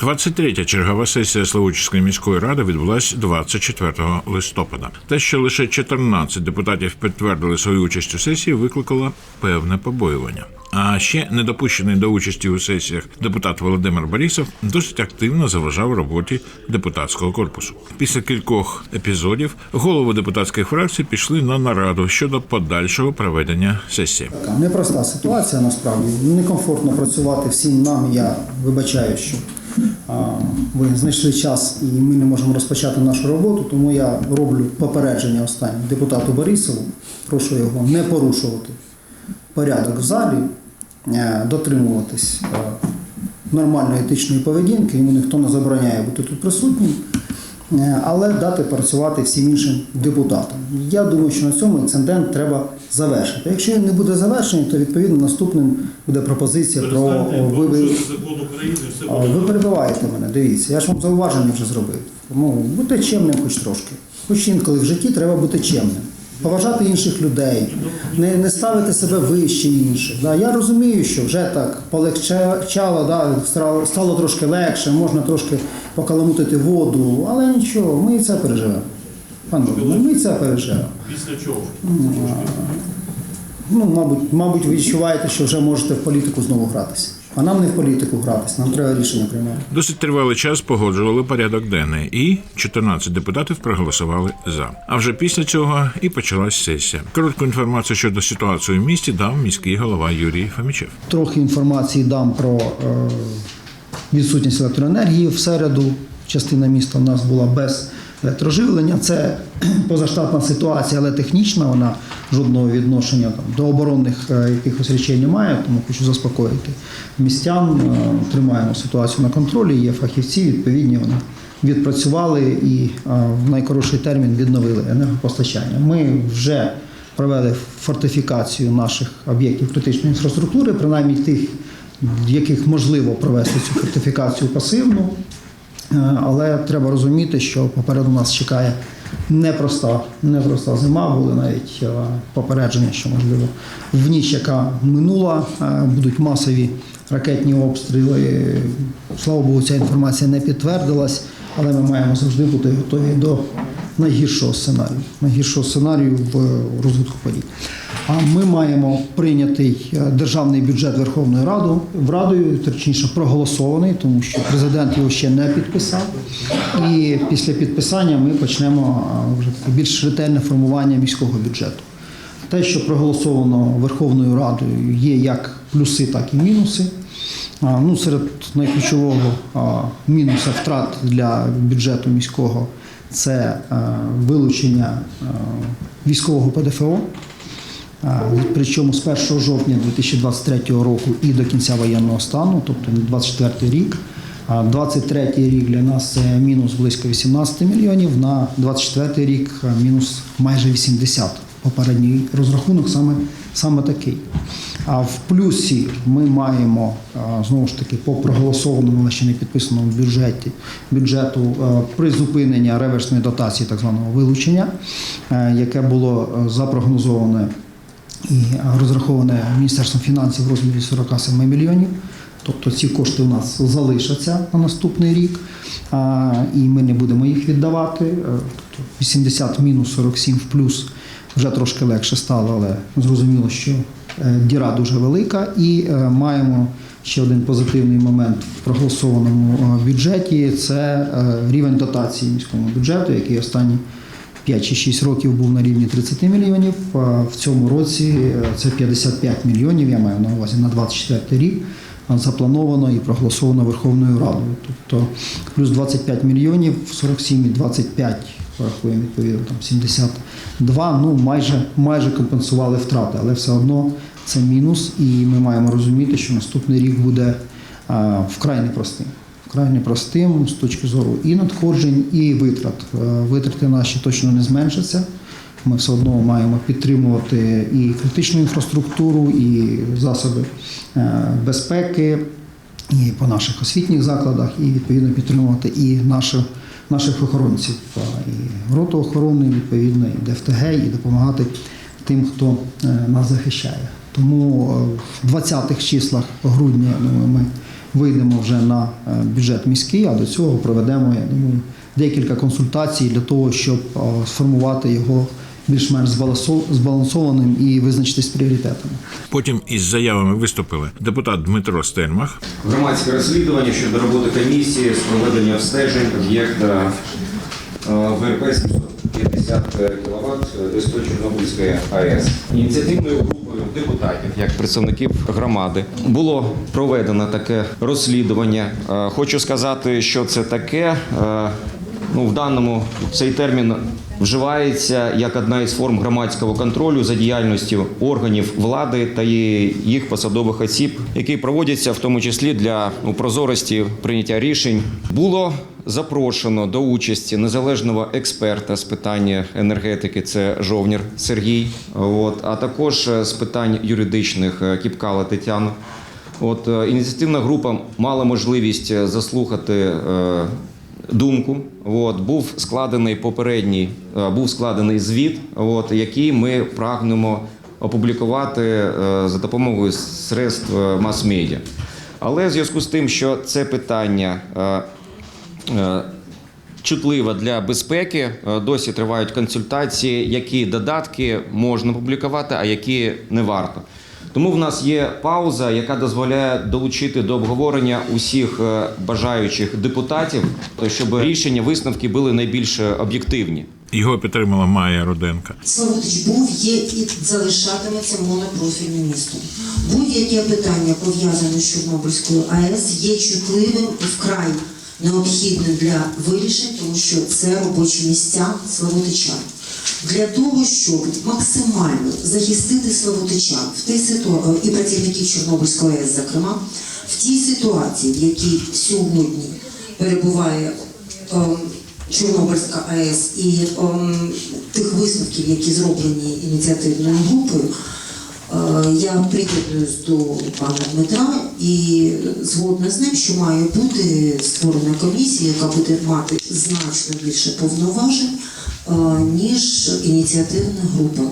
23-я чергова сесія Славутської міської ради відбулася 24 листопада. Те, що лише 14 депутатів підтвердили свою участь у сесії, викликало певне побоювання. А ще недопущений до участі у сесіях депутат Володимир Борисов досить активно заважав роботі депутатського корпусу. Після кількох епізодів голови депутатських фракцій пішли на нараду щодо подальшого проведення сесії. Непроста ситуація насправді. Некомфортно працювати всім нам. Я вибачаю, що ви знайшли час і ми не можемо розпочати нашу роботу. Тому я роблю попередження останнє депутату Борисову. Прошу його не порушувати порядок в залі, е, дотримуватись е, нормальної етичної поведінки. Йому ніхто не забороняє бути тут присутнім. Е, але дати працювати всім іншим депутатам. Я думаю, що на цьому інцидент треба завершити. Якщо він не буде завершений, то відповідно наступним буде пропозиція про ви, ви перебиваєте мене. Дивіться, я ж вам зауваження вже зробив. Тому бути чемним, хоч трошки. Хоч інколи в житті треба бути чемним. Поважати інших людей, не, не ставити себе вище інших. Да, я розумію, що вже так полегчало, да, стало, трошки легше, можна трошки покаламутити воду, але нічого, ми і це переживемо. Пане ми це переживемо. Після чого? Ну, мабуть, мабуть, ви відчуваєте, що вже можете в політику знову гратися. А нам не в політику гратися, нам треба рішення приймати. Досить тривалий час погоджували порядок денний, і 14 депутатів проголосували за. А вже після цього і почалась сесія. Коротку інформацію щодо ситуації в місті дав міський голова Юрій Фомічев. Трохи інформації дам про е, відсутність електроенергії в середу. Частина міста в нас була без електроживлення. Це позаштатна ситуація, але технічна. Вона жодного відношення там, до оборонних е, якихось речей не має, тому хочу заспокоїти містян. Е, Тримаємо ситуацію на контролі. Є фахівці, відповідні вони відпрацювали і е, в найкоротший термін відновили енергопостачання. Ми вже провели фортифікацію наших об'єктів критичної інфраструктури, принаймні тих, в яких можливо провести цю фортифікацію пасивну. Е, Але треба розуміти, що попереду нас чекає непроста, непроста зима. Були навіть е, попередження, що можливо в ніч, яка минула, е, будуть масові ракетні обстріли. Слава Богу, ця інформація не підтвердилась, але ми маємо завжди бути готові до найгіршого сценарію, найгіршого сценарію в розвитку подій. А ми маємо прийнятий е, державний бюджет Верховною Радою, Радою, точніше проголосований, тому що президент його ще не підписав. І після підписання ми почнемо е, вже більш ретельне формування міського бюджету. Те, що проголосовано Верховною Радою, є як плюси, так і мінуси. Ну, серед найключового мінуса втрат для бюджету міського це вилучення військового ПДФО. Причому з 1 жовтня 2023 року і до кінця воєнного стану, тобто на 24 рік. А 23 рік для нас це мінус близько 18 мільйонів, на 24 рік мінус майже 80. Попередній розрахунок саме, саме такий. А в плюсі ми маємо знову ж таки по проголосованому, але ще не підписаному бюджеті бюджету призупинення реверсної дотації, так званого вилучення, е, яке було е, запрогнозоване і розраховане Міністерством фінансів в розмірі 47 мільйонів. Тобто ці кошти у нас залишаться на наступний рік, і ми не будемо їх віддавати. Е, Тобто 80 мінус 47 в плюс вже трошки легше стало, але зрозуміло, що е, діра дуже велика. І е, маємо ще один позитивний момент в проголосованому бюджеті це рівень дотації міському бюджету, який останні 5 чи 6 років був на рівні 30 мільйонів. В цьому році е, це 55 мільйонів, я маю на увазі на 24 рік. Заплановано і проголосовано Верховною Радою. Тобто плюс 25 мільйонів, 47 і 25, рахуємо відповідно, там 72, ну майже, майже компенсували втрати, але все одно це мінус, і ми маємо розуміти, що наступний рік буде а, вкрай непростим вкрай непростим з точки зору і надходжень, і витрат. Е, Витрати наші точно не зменшаться. Ми все одно маємо підтримувати і критичну інфраструктуру, і засоби е, безпеки, і по наших освітніх закладах, і відповідно підтримувати і наших, наших охоронців, е, і роту охорони, відповідно, і ДФТГ, і допомагати тим, хто нас захищає. Тому в 20-х числах грудня ми вийдемо вже на е, бюджет міський, а до цього проведемо, я думаю, декілька консультацій для того, щоб е, сформувати його більш-менш збалансо- збалансованим і визначитись з пріоритетами. Потім із заявами виступили депутат Дмитро Стельмах, Громадське розслідування щодо роботи комісії з проведення обстежень об'єкта е, ВРП 750 кВт СТО Чорнобильської АЕС. Ініціативною групою депутатів, як представників громади, було проведено таке розслідування. Е, Хочу сказати, що це таке. Ну, в даному цей термін вживається як одна із форм громадського контролю за діяльністю органів влади та їх посадових осіб, які проводяться в тому числі для ну, прозорості прийняття рішень. Було запрошено до участі незалежного експерта з питання енергетики. Це Жовнір Сергій. От а також е, з питань юридичних е, Кіпкала Тетяна. От е, ініціативна група мала можливість заслухати думку. От був складений попередній, е, був складений звіт, от який ми прагнемо опублікувати е, за допомогою средств е, мас-медіа. Але в зв'язку з тим, що це питання. е, е, для безпеки. Досі тривають консультації, які додатки можна публікувати, а які не варто. Тому в нас є пауза, яка дозволяє долучити до обговорення усіх е, бажаючих депутатів, щоб рішення, висновки були найбільш об'єктивні. його підтримала Майя Руденка. Славутич був, є і залишатиметься монопрофільним містом. Будь-яке питання пов'язане з Чорнобильською АЕС є чутливим і вкрай необхідним для вирішень, тому що це робочі місця Славутичан. Для того, щоб максимально захистити Славутичан в тій ситуації і працівників Чорнобильської АЕС, зокрема, в тій ситуації, в якій сьогодні перебуває ем, Чорнобильська АЕС і ем, тих висновків, які зроблені ініціативною групою, е, я приєднуюсь до пана Дмитра і згодна з ним, що має бути створена комісія, яка буде мати значно більше повноважень, е, ніж ініціативна група,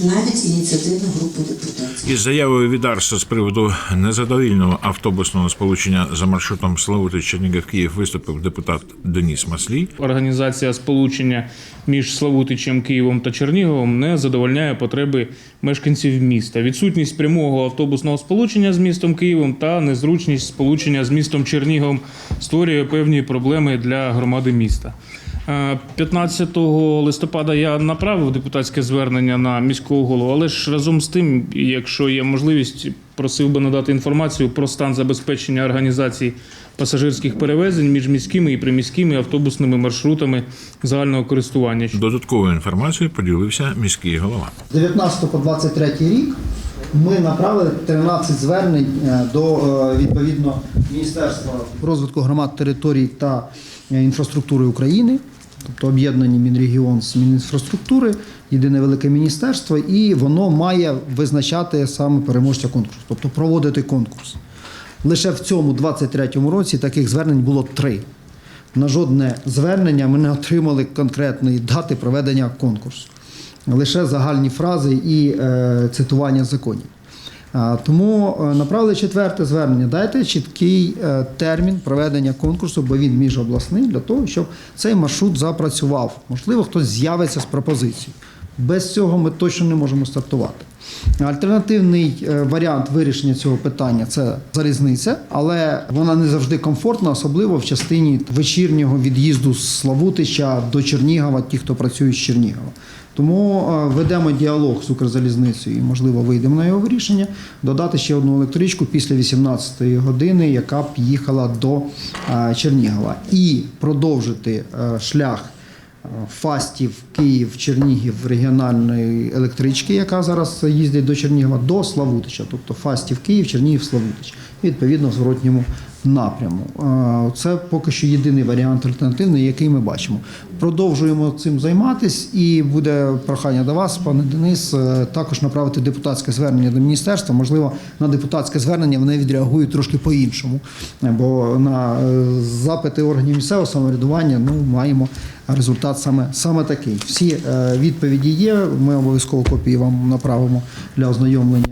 навіть ініціативна група депутатів. Із заявою від Арса з приводу незадовільного автобусного сполучення за маршрутом Славути Чернігів Київ виступив депутат Деніс Маслій. Організація сполучення між Славутичем, Києвом та Черніговом не задовольняє потреби мешканців міста. Відсутність прямого автобусного сполучення з містом Києвом та незручність сполучення з містом Черніговом створює певні проблеми для громади міста. Е, 15 листопада я направив депутатське звернення на міського голову, але ж разом з тим, якщо є можливість, просив би надати інформацію про стан забезпечення організації пасажирських перевезень між міськими і приміськими автобусними маршрутами загального користування. Додатковою інформацією поділився міський голова. З 19 по 23 рік ми направили 13 звернень е, до е, відповідно Міністерства розвитку громад, територій та е, інфраструктури України, тобто об'єднані Мінрегіон з Мінінфраструктури, єдине велике міністерство, і воно має визначати саме переможця конкурсу, тобто проводити конкурс. Лише в цьому 23-му році таких звернень було три. На жодне звернення ми не отримали конкретної дати проведення конкурсу. Лише загальні фрази і е, цитування законів. Тому е, направили четверте звернення. Дайте чіткий е, термін проведення конкурсу, бо він міжобласний, для того, щоб цей маршрут запрацював. Можливо, хтось з'явиться з пропозицією. Без цього ми точно не можемо стартувати. Альтернативний е, варіант вирішення цього питання це залізниця, але вона не завжди комфортна, особливо в частині вечірнього від'їзду з Славутича до Чернігова, ті, хто працює з Чернігова. Тому е, ведемо діалог з Укрзалізницею і, можливо, вийдемо на його вирішення. Додати ще одну електричку після 18-ї години, яка б їхала до е, Чернігова, і продовжити е, шлях. Фастів, Київ, Чернігів регіональної електрички, яка зараз їздить до Чернігова, до Славутича, тобто Фастів, Київ, Чернігів, Славутич, і відповідно в зворотньому напряму. Це поки що єдиний варіант альтернативний, який ми бачимо. Продовжуємо цим займатися, і буде прохання до вас, пане Денис, е, також направити депутатське звернення до міністерства. Можливо, на депутатське звернення вони відреагують трошки по-іншому, бо на е, запити органів місцевого самоврядування ну маємо результат саме, саме такий. Всі е, відповіді є. Ми обов'язково копії вам направимо для ознайомлення,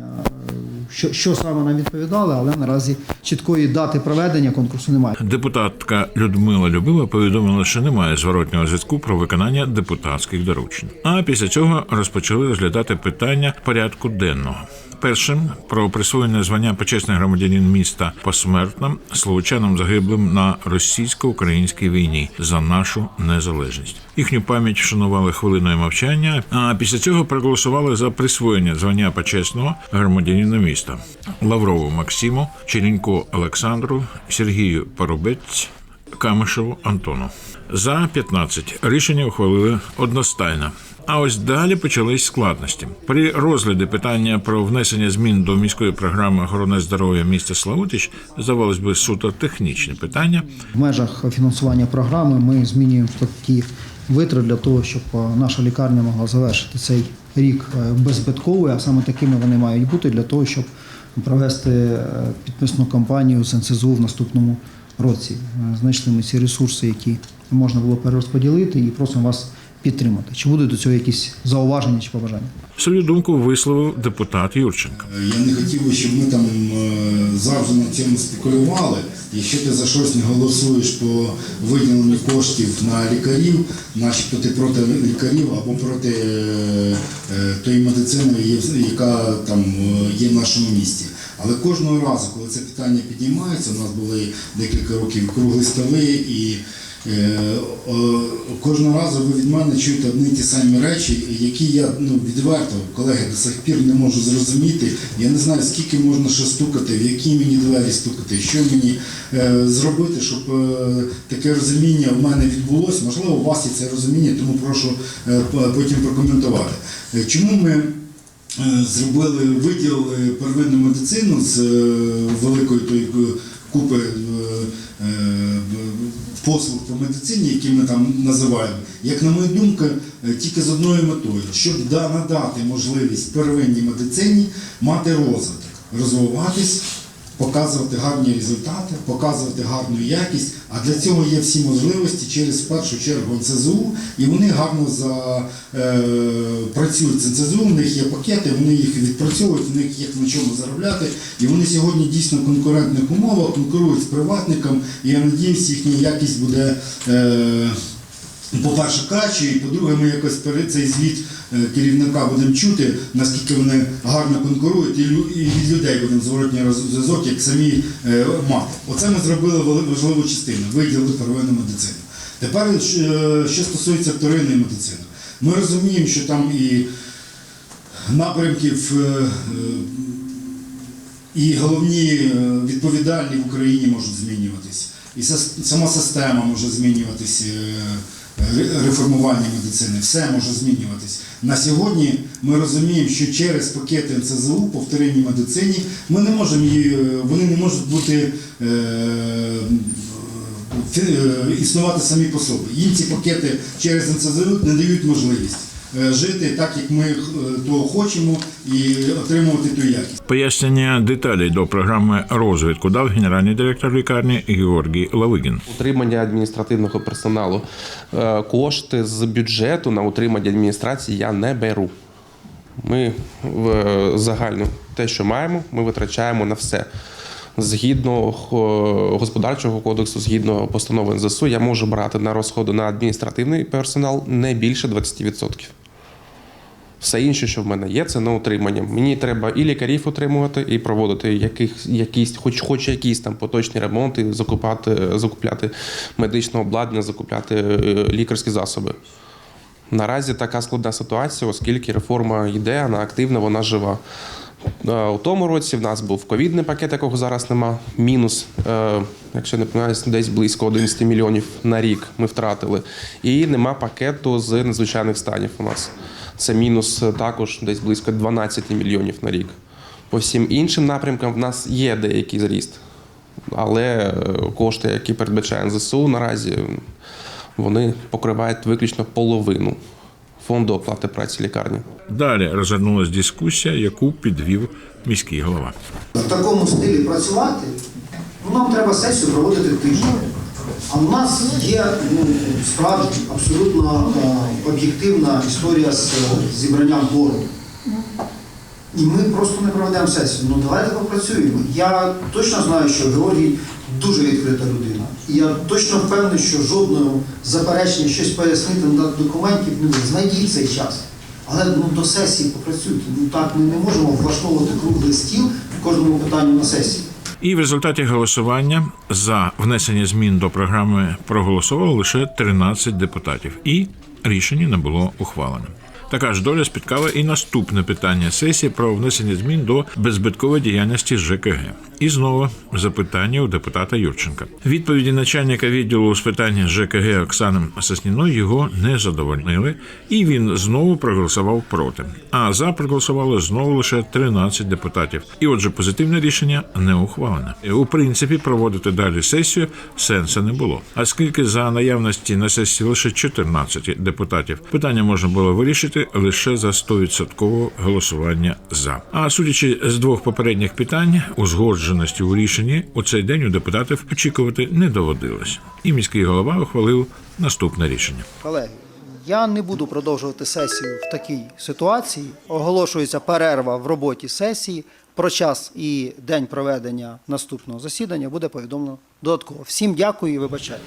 що, що саме нам відповідали, але наразі чіткої дати проведення конкурсу немає. Депутатка Людмила Любива повідомила, що немає зворотнього зв'язку про виконання депутатських доручень. А після цього розпочали розглядати питання порядку денного. Першим про присвоєння звання почесний громадянин міста посмертно словочанам загиблим на російсько-українській війні за нашу незалежність. Їхню пам'ять вшанували хвилиною мовчання. А після цього проголосували за присвоєння звання почесного громадянина міста Лаврову Максиму, Черенько Олександру, Сергію Поробець, Камишеву Антону. За 15 рішення ухвалили одностайно. А ось далі почались складності. При розгляді питання про внесення змін до міської програми охорони здоров'я міста Славутич здавалось би суто технічне питання. В межах фінансування програми ми змінюємо такі витрати для того, щоб е, наша лікарня могла завершити цей рік е, беззбитковий, а саме такими вони мають бути для того, щоб провести е, підписну кампанію з НСЗУ в наступному році. Знайшли ми ці ресурси, які можна було перерозподілити, і просимо вас підтримати. Чи будуть до цього якісь зауваження чи побажання? Свою думку висловив депутат Юрченко. Я не хотів би, щоб ми там е, завжди на цьому спекулювали. Якщо ти за щось не голосуєш по виділенню коштів на лікарів, начебто ти проти лікарів або проти е, е, тої медицини, є- яка там е, є в нашому місті. Але кожного разу, коли це питання піднімається, у нас були декілька років круглі столи і. Е, Кожного разу ви від мене чуєте одні ті самі речі, які я ну, відверто, колеги, до сих пір не можу зрозуміти. Я не знаю, скільки можна ще стукати, в які мені двері стукати, що мені е, зробити, щоб е, таке розуміння в мене відбулося. Можливо, у вас є це розуміння, тому прошу е, потім прокоментувати. Е, Чому ми е, зробили виділ первинну медицину з е, великої тої купи е, е, послуг по медицині, які ми там називаємо, як на мою думку, е, тільки з одною метою, щоб да- надати можливість первинній медицині мати розвиток, розвиватись, показувати гарні результати, показувати гарну якість. А для цього є всі можливості через в першу чергу НСЗУ, і вони гарно за, е, працюють з НСЗУ, в них є пакети, вони їх відпрацьовують, в них є на чому заробляти. І вони сьогодні дійсно в конкурентних умовах конкурують з приватником, і я надіюсь, їхня якість буде. Е, по-перше, краще, і по-друге, ми якось перед цей звіт керівника будемо чути, наскільки вони гарно конкурують, і, від людей будемо зворотній зв'язок, як самі е, мати. Оце ми зробили важливу частину, виділили первинну медицину. Тепер, е, що стосується вторинної медицини, ми розуміємо, що там і напрямків. е, е, і головні е, відповідальні в Україні можуть змінюватись. І сама система може змінюватись, е, ре- реформування медицини, все може змінюватись. На сьогодні ми розуміємо, що через пакети НСЗУ по вторинній медицині ми не можемо її, е, вони не можуть бути е, е, існувати самі по собі. Їм ці пакети через НСЗУ не дають можливість жити так, як ми е, того хочемо, і отримувати ту якість. Пояснення деталей до програми розвитку дав генеральний директор лікарні Георгій Лавигін. Утримання адміністративного персоналу. Е, Кошти з бюджету на утримання адміністрації я не беру. Ми в е, загальну те, що маємо, ми витрачаємо на все. Згідно е, господарчого кодексу, згідно постанови НЗСУ, я можу брати на розходи на адміністративний персонал не більше 20%. Все інше, що в мене є, це на утримання. Мені треба і лікарів утримувати, і проводити яких, якісь, хоч, хоч якісь там поточні ремонти, закупати, закупляти медичне обладнання, закупляти е, лікарські засоби. Наразі така складна ситуація, оскільки реформа йде, вона активна, вона жива. Е, У тому році в нас був ковідний пакет, якого зараз нема. Мінус, е, якщо не помиляюсь, десь близько 11 мільйонів на рік ми втратили. І нема пакету з надзвичайних станів у нас. Це мінус е, також десь близько 12 мільйонів на рік. По всім іншим напрямкам в нас є деякий зріст. Але кошти, які передбачає НЗСУ наразі, вони покривають виключно половину фонду оплати праці лікарні. Далі розгорнулась дискусія, яку підвів міський голова. в такому стилі працювати, ну, нам треба сесію проводити тиждень. А в нас є ну, справді абсолютно е, об'єктивна історія з е, зібранням бору. І ми просто не проведемо сесію. Ну давайте попрацюємо. Я точно знаю, що Георгій дуже відкрита людина. І я точно впевнений, що жодного заперечення щось пояснити, надати документів не. Знайдіть цей час. Але ну, до сесії попрацюйте. Ну так ми не можемо влаштовувати круглий стіл по кожному питанню на сесії. І в результаті голосування за внесення змін до програми проголосувало лише 13 депутатів, і рішення не було ухвалене. Така ж доля спіткала і наступне питання сесії про внесення змін до беззбиткової діяльності ЖКГ. І знову запитання у депутата Юрченка. Відповіді начальника відділу з питань ЖКГ Оксани Сосніної його не задовольнили, і він знову проголосував проти. А за проголосувало знову лише 13 депутатів. І отже, позитивне рішення не ухвалене. У принципі, проводити далі сесію сенсу не було. А скільки за наявності на сесії лише 14 депутатів, питання можна було вирішити лише за 100% голосування за. А судячи з двох попередніх питань, узгодженості у рішенні у цей день у депутатів очікувати не доводилось. І міський голова ухвалив наступне рішення. Колеги, я не буду продовжувати сесію в такій ситуації. Оголошується перерва в роботі сесії. Про час і день проведення наступного засідання буде повідомлено додатково. Всім дякую і вибачаюсь.